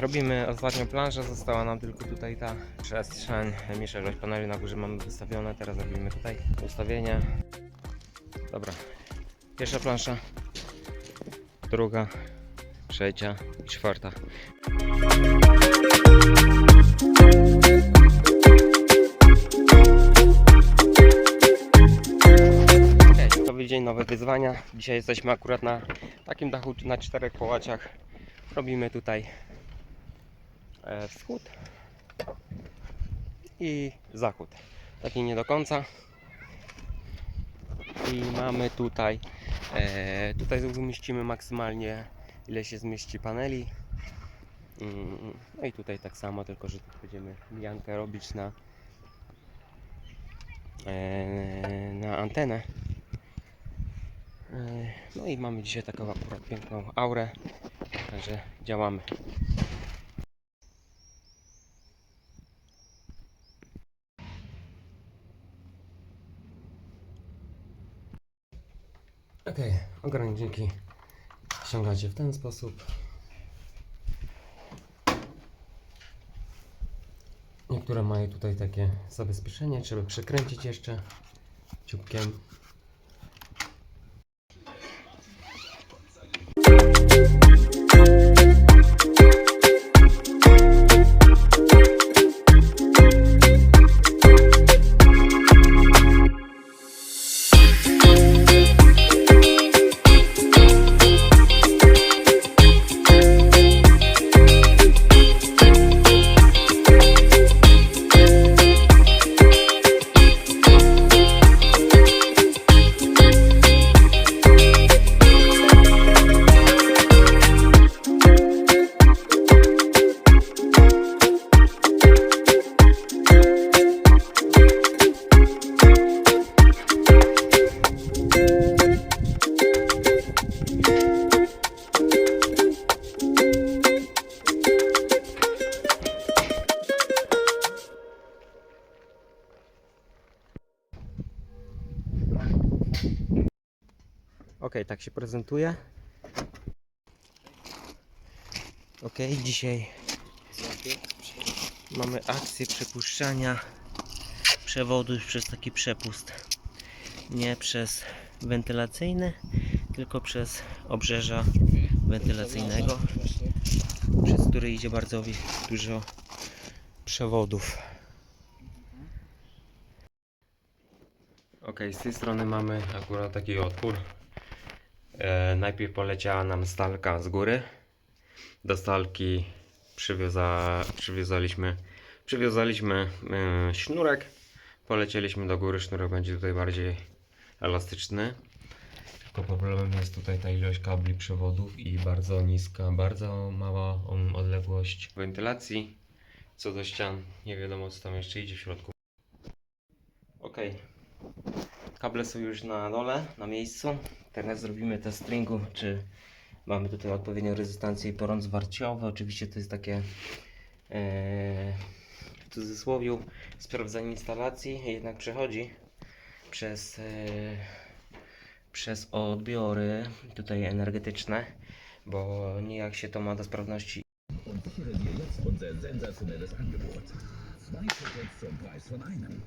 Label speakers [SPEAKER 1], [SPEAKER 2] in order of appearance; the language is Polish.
[SPEAKER 1] Robimy ostatnią planszę, została nam tylko tutaj ta przestrzeń. Mniejszość paneli na górze mamy wystawione, teraz robimy tutaj ustawienia. Dobra, pierwsza plansza, druga, trzecia i czwarta. Nowy dzień, nowe wyzwania. Dzisiaj jesteśmy akurat na takim dachu na czterech połaciach. Robimy tutaj wschód i zachód. Taki nie do końca. I mamy tutaj, e, tutaj umieścimy maksymalnie ile się zmieści paneli. Mm, No i tutaj tak samo, tylko że będziemy mijankę robić na, e, na antenę. E, No i mamy dzisiaj taką akurat piękną aurę, także działamy. Ok, ograniczniki ściągacie w ten sposób. Niektóre mają tutaj takie zabezpieczenie, trzeba przekręcić jeszcze ciupkiem. Ok, tak się prezentuje. Ok, dzisiaj mamy akcję przepuszczania przewodu przez taki przepust. Nie przez wentylacyjny, tylko przez obrzeża wentylacyjnego, przez który idzie bardzo dużo przewodów. Ok, z tej strony mamy akurat taki otwór. E, najpierw poleciała nam stalka z góry. Do stalki przywiąza, przywiązaliśmy, przywiązaliśmy e, sznurek. Polecieliśmy do góry, sznurek będzie tutaj bardziej elastyczny. Tylko problemem jest tutaj ta ilość kabli przewodów i bardzo niska, bardzo mała odległość wentylacji. Co do ścian, nie wiadomo co tam jeszcze idzie w środku. Ok, Kable są już na dole, na miejscu. Teraz zrobimy test stringu, czy mamy tutaj odpowiednią rezystancję i porąd zwarciowy. Oczywiście to jest takie e, w cudzysłowie sprawdzanie instalacji, jednak przechodzi przez, e, przez odbiory tutaj energetyczne, bo nijak się to ma do sprawności
[SPEAKER 2] unser sensationelles Angebot. Zwei zum Preis von einem.